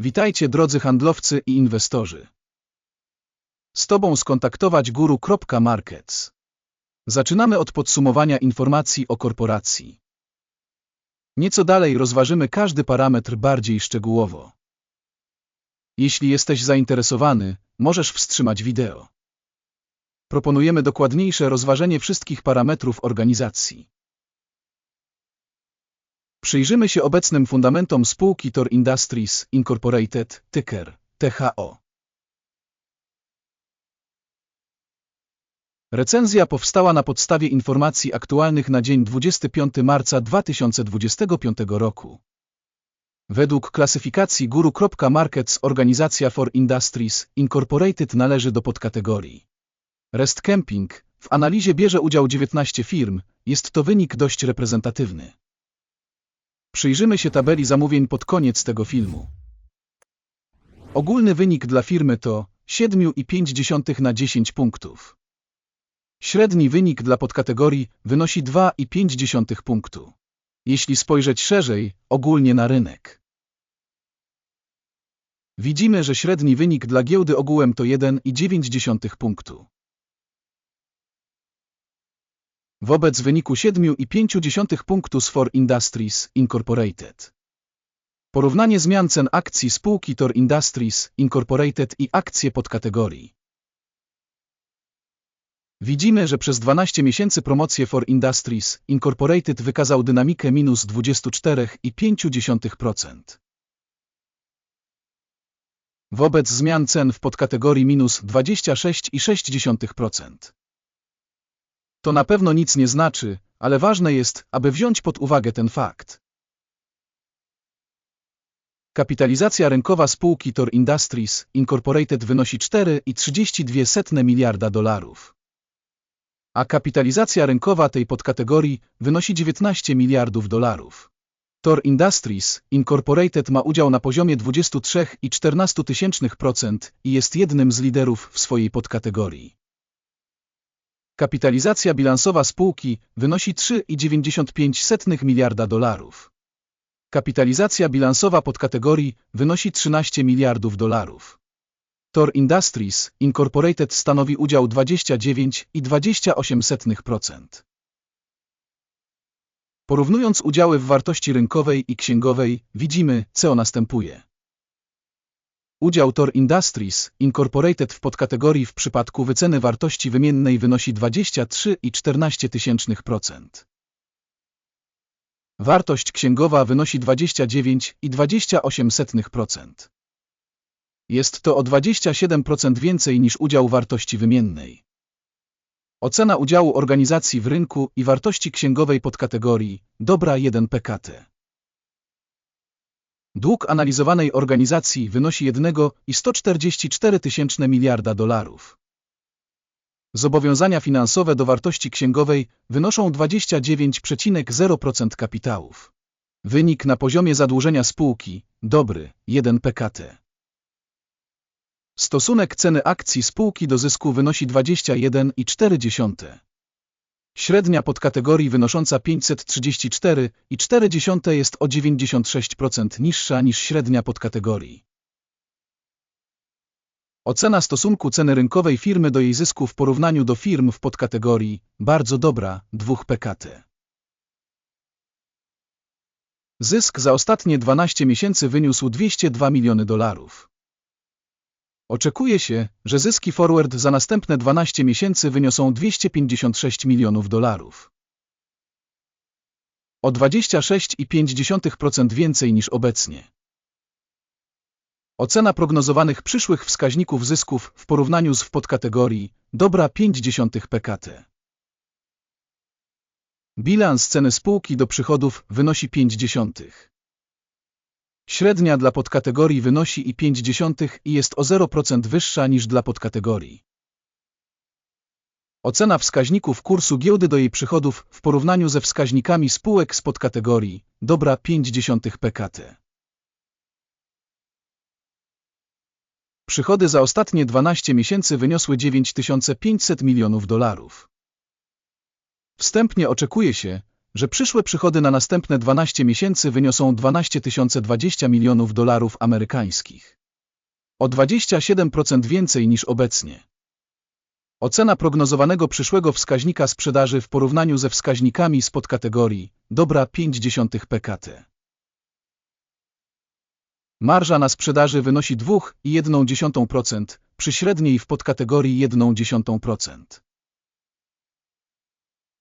Witajcie drodzy handlowcy i inwestorzy. Z Tobą skontaktować guru.markets. Zaczynamy od podsumowania informacji o korporacji. Nieco dalej rozważymy każdy parametr bardziej szczegółowo. Jeśli jesteś zainteresowany, możesz wstrzymać wideo. Proponujemy dokładniejsze rozważenie wszystkich parametrów organizacji. Przyjrzymy się obecnym fundamentom spółki Tor Industries Incorporated, ticker THO. Recenzja powstała na podstawie informacji aktualnych na dzień 25 marca 2025 roku. Według klasyfikacji Guru.Markets organizacja For Industries Incorporated należy do podkategorii Rest Camping. W analizie bierze udział 19 firm, jest to wynik dość reprezentatywny. Przyjrzymy się tabeli zamówień pod koniec tego filmu. Ogólny wynik dla firmy to 7,5 na 10 punktów. Średni wynik dla podkategorii wynosi 2,5 punktu. Jeśli spojrzeć szerzej, ogólnie na rynek. Widzimy, że średni wynik dla giełdy ogółem to 1,9 punktu. Wobec wyniku 7,5 punktu For Industries Incorporated. Porównanie zmian cen akcji spółki Tor Industries Incorporated i akcje podkategorii. Widzimy, że przez 12 miesięcy promocje For Industries Incorporated wykazał dynamikę minus 24,5%. Wobec zmian cen w podkategorii minus 26,6%. To na pewno nic nie znaczy, ale ważne jest, aby wziąć pod uwagę ten fakt. Kapitalizacja rynkowa spółki Tor Industries Incorporated wynosi 4,32 miliarda dolarów. A kapitalizacja rynkowa tej podkategorii wynosi 19 miliardów dolarów. Tor Industries Incorporated ma udział na poziomie 23,14% i jest jednym z liderów w swojej podkategorii. Kapitalizacja bilansowa spółki wynosi 3,95 miliarda dolarów. Kapitalizacja bilansowa podkategorii wynosi 13 miliardów dolarów. Tor Industries Incorporated stanowi udział 29,28%. Porównując udziały w wartości rynkowej i księgowej, widzimy, co następuje. Udział Tor Industries Incorporated w podkategorii w przypadku wyceny wartości wymiennej wynosi 23,14%. Wartość księgowa wynosi 29,28%. Jest to o 27% więcej niż udział wartości wymiennej. Ocena udziału organizacji w rynku i wartości księgowej podkategorii dobra 1 PKT. Dług analizowanej organizacji wynosi 1,144 tysięczne miliarda dolarów. Zobowiązania finansowe do wartości księgowej wynoszą 29,0% kapitałów. Wynik na poziomie zadłużenia spółki dobry 1 PKT. Stosunek ceny akcji spółki do zysku wynosi 21,4. Średnia podkategorii wynosząca 534,4 jest o 96% niższa niż średnia podkategorii. Ocena stosunku ceny rynkowej firmy do jej zysku w porównaniu do firm w podkategorii bardzo dobra 2 PKT. Zysk za ostatnie 12 miesięcy wyniósł 202 miliony dolarów. Oczekuje się, że zyski forward za następne 12 miesięcy wyniosą 256 milionów dolarów. O 26,5% więcej niż obecnie. Ocena prognozowanych przyszłych wskaźników zysków w porównaniu z w podkategorii dobra 0,5 PKT. Bilans ceny spółki do przychodów wynosi 0,5. Średnia dla podkategorii wynosi i 0,5 i jest o 0% wyższa niż dla podkategorii. Ocena wskaźników kursu giełdy do jej przychodów w porównaniu ze wskaźnikami spółek z podkategorii dobra 0,5 PKT. Przychody za ostatnie 12 miesięcy wyniosły 9500 milionów dolarów. Wstępnie oczekuje się, że przyszłe przychody na następne 12 miesięcy wyniosą 12 020 milionów dolarów amerykańskich. O 27% więcej niż obecnie. Ocena prognozowanego przyszłego wskaźnika sprzedaży w porównaniu ze wskaźnikami z podkategorii dobra 0,5 PKT. Marża na sprzedaży wynosi 2,1% przy średniej w podkategorii 1,1%.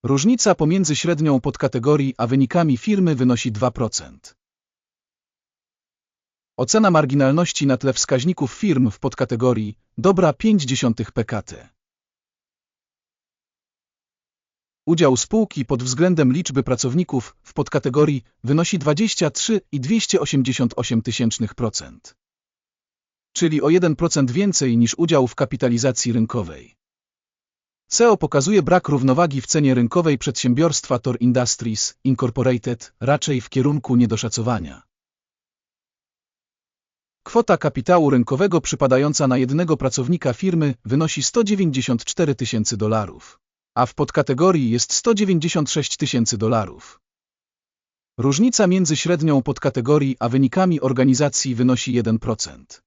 Różnica pomiędzy średnią podkategorii a wynikami firmy wynosi 2%. Ocena marginalności na tle wskaźników firm w podkategorii dobra 0,5 PKT. Udział spółki pod względem liczby pracowników w podkategorii wynosi 23,288%, czyli o 1% więcej niż udział w kapitalizacji rynkowej. CEO pokazuje brak równowagi w cenie rynkowej przedsiębiorstwa Tor Industries Incorporated raczej w kierunku niedoszacowania. Kwota kapitału rynkowego przypadająca na jednego pracownika firmy wynosi 194 tysięcy dolarów a w podkategorii jest 196 tysięcy dolarów. Różnica między średnią podkategorii a wynikami organizacji wynosi 1%.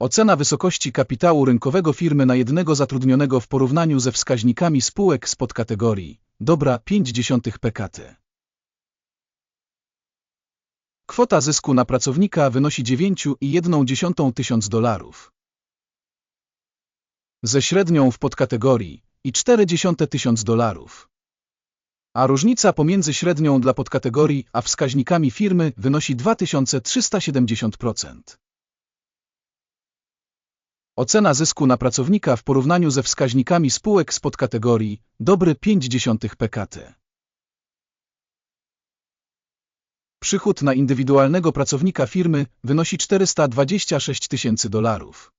Ocena wysokości kapitału rynkowego firmy na jednego zatrudnionego w porównaniu ze wskaźnikami spółek z podkategorii dobra 0,5 PKT. Kwota zysku na pracownika wynosi 9,1 tysiąc dolarów. Ze średnią w podkategorii i 0,4 tysiąc dolarów. A różnica pomiędzy średnią dla podkategorii a wskaźnikami firmy wynosi 2370%. Ocena zysku na pracownika w porównaniu ze wskaźnikami spółek z podkategorii dobry 0,5 PKT. Przychód na indywidualnego pracownika firmy wynosi 426 tysięcy dolarów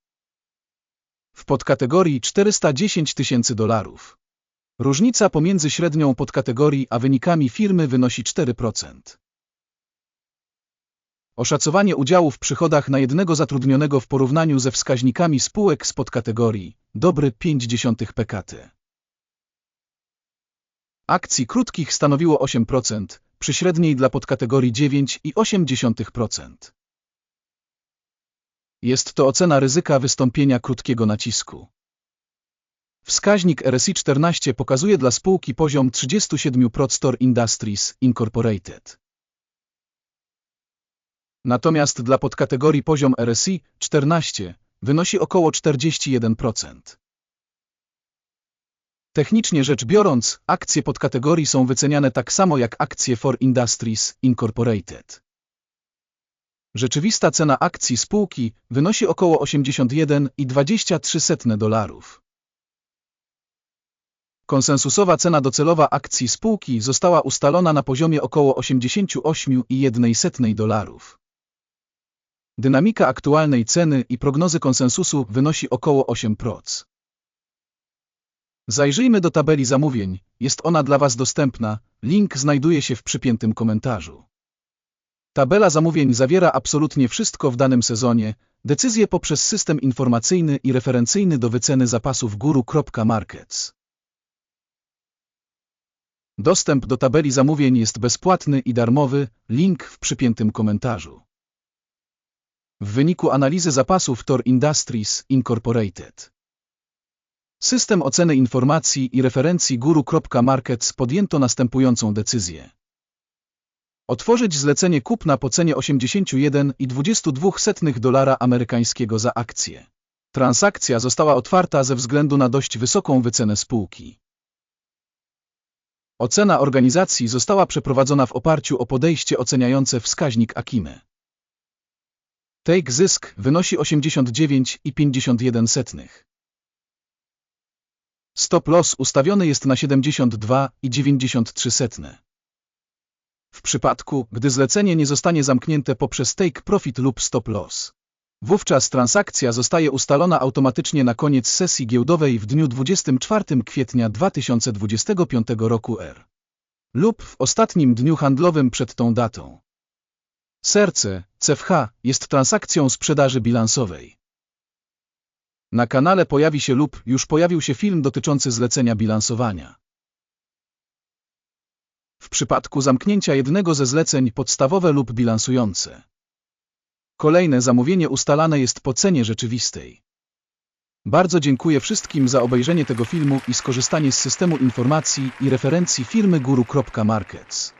w podkategorii 410 tysięcy dolarów. Różnica pomiędzy średnią podkategorii a wynikami firmy wynosi 4%. Oszacowanie udziału w przychodach na jednego zatrudnionego w porównaniu ze wskaźnikami spółek z podkategorii dobry 0,5 PKT. Akcji krótkich stanowiło 8%, przy średniej dla podkategorii 9,8%. Jest to ocena ryzyka wystąpienia krótkiego nacisku. Wskaźnik RSI 14 pokazuje dla spółki poziom 37 Proctor Industries Incorporated. Natomiast dla podkategorii poziom RSI 14 wynosi około 41%. Technicznie rzecz biorąc, akcje podkategorii są wyceniane tak samo jak akcje For Industries Incorporated. Rzeczywista cena akcji spółki wynosi około 81,23 dolarów. Konsensusowa cena docelowa akcji spółki została ustalona na poziomie około 88,1 dolarów. Dynamika aktualnej ceny i prognozy konsensusu wynosi około 8%. Zajrzyjmy do tabeli zamówień, jest ona dla Was dostępna, link znajduje się w przypiętym komentarzu. Tabela zamówień zawiera absolutnie wszystko w danym sezonie, decyzje poprzez system informacyjny i referencyjny do wyceny zapasów guru.markets. Dostęp do tabeli zamówień jest bezpłatny i darmowy, link w przypiętym komentarzu. W wyniku analizy zapasów Tor Industries Incorporated. System oceny informacji i referencji guru.markets podjęto następującą decyzję. Otworzyć zlecenie kupna po cenie 81,22 dolara amerykańskiego za akcję. Transakcja została otwarta ze względu na dość wysoką wycenę spółki. Ocena organizacji została przeprowadzona w oparciu o podejście oceniające wskaźnik Akime. Take zysk wynosi 89,51. Stop loss ustawiony jest na 72,93. W przypadku, gdy zlecenie nie zostanie zamknięte poprzez take profit lub stop loss. Wówczas transakcja zostaje ustalona automatycznie na koniec sesji giełdowej w dniu 24 kwietnia 2025 roku R. lub w ostatnim dniu handlowym przed tą datą. Serce, CFH, jest transakcją sprzedaży bilansowej. Na kanale pojawi się lub już pojawił się film dotyczący zlecenia bilansowania. w przypadku zamknięcia jednego ze zleceń podstawowe lub bilansujące. Kolejne zamówienie ustalane jest po cenie rzeczywistej. Bardzo dziękuję wszystkim za obejrzenie tego filmu i skorzystanie z systemu informacji i referencji firmy guru.markets.